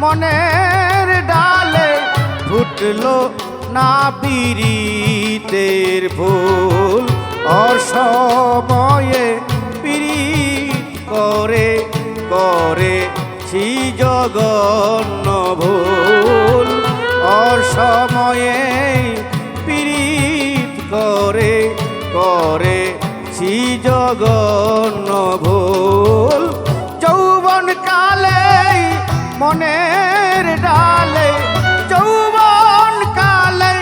মনের ডালে ফুটলো না পীড়িতের ফুল। অসময়ে পীড়িত করে করে সি জগন্ন ভুল। অসময়ে পীড়িত করে করে সি জগন্ন ভুল। যৌবন কালে মনের ডালে, যৌবন কালে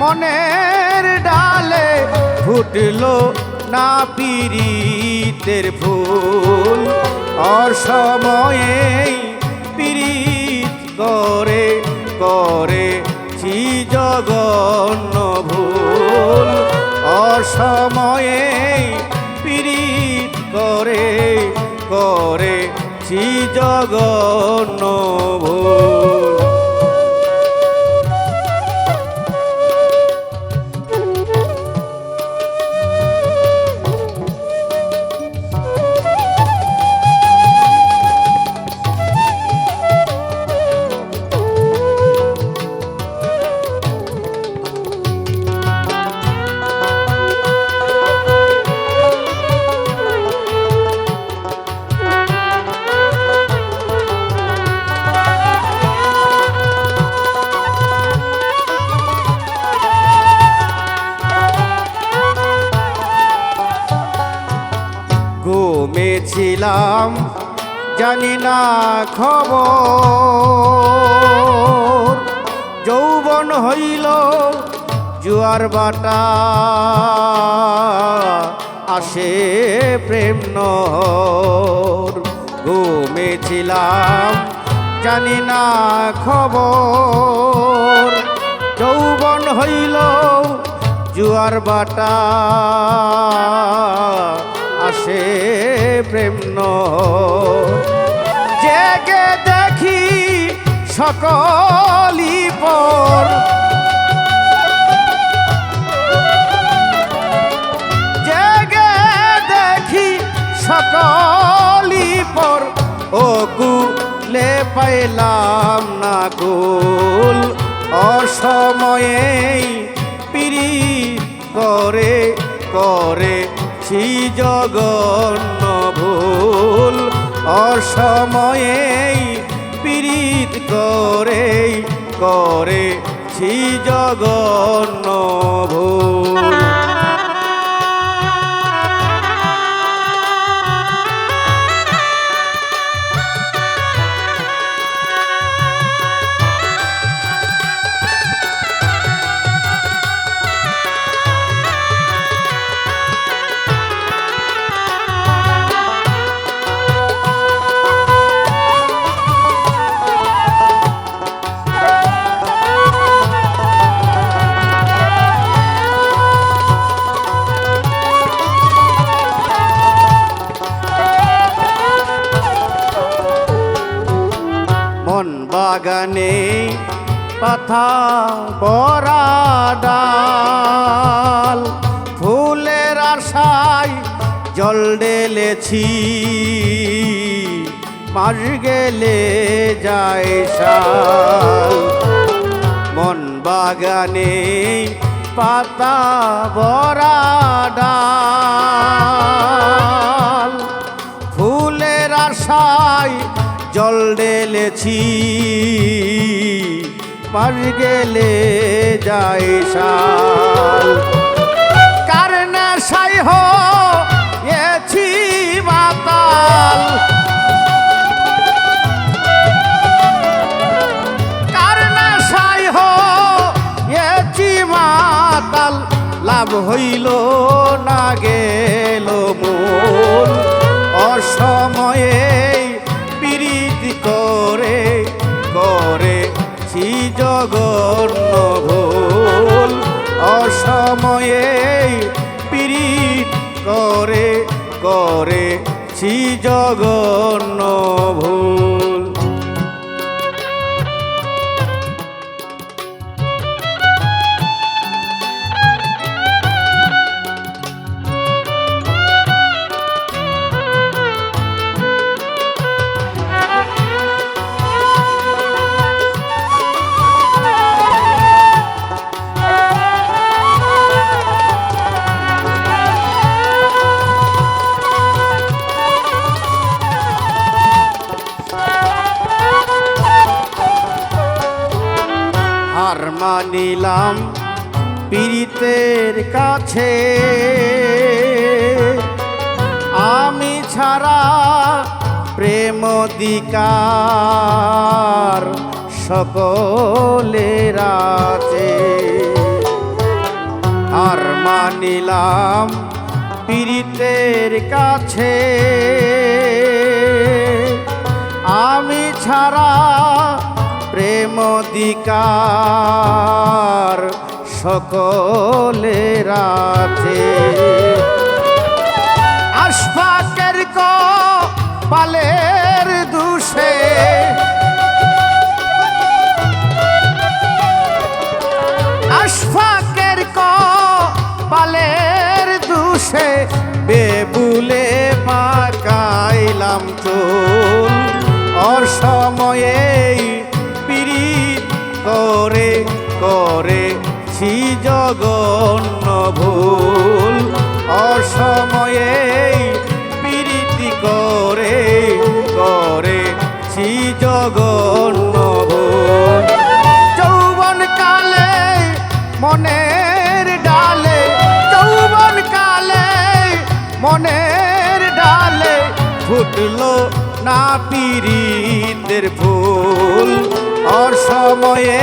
মনের ডালে ফুটলো না পীড়িতের ফুল। অসময়ে পীড়িত করে করে জগন্ন ভুল। অসময়ে পীড়িত করে করে সি জগন্ন ঘুমেছিলাম জানি না খবর। যৌবন হইল জুয়ার বাটা, আসে প্রেম ঘুমেছিলাম জানি না খবর। যৌবন হইল জুয়ার বাটা আসে প্রেম। জেগে দেখি সকলি পর। জেগে দেখি সকলি পর। ও কুলে পাইলাম না কুল। অসময়ে পিড়ি করে করে ছি জগন্ন ভুল অসময়ে পীড়িত করে করে ছি জগন্ন ভুল। বাগানে পাথা বরা ডাল। ফুলের আশায় জল ঢেলেছি, মাস গেলে যায় মন বাগানে পাতা বরা ফুলের আশায় জল ঢেলেছি পাশ গেলে যায় সাল কার নেশাই হয়েছি মাতাল? কার নেশাই হয়েছি মাতাল? লাভ হইল না গেল ছি জগন্ন অসময়ে পীড়িত করে করে ছি জগন্ন মানিলাম পীড়িতের কাছে। আমি ছাড়া প্রেম দিকার সকলের আছে। আর মানিলাম পীড়িতের কাছে। আমি ছাড়া প্রেম দিকার সকলের আছে। আশফাকের পালের দুষে। আশফাকের পালের দুষে। বেবুলে পাকাইলাম চুল। অসময়ে করে করে ছি জগন্ন ভুল। অসময়ে পীড়িতি করে করে ছি জগন্ন ভুল। যৌবন কালে মনের মনের ডালে ফুটলো না পীড়িতের ফুল। অসময়ে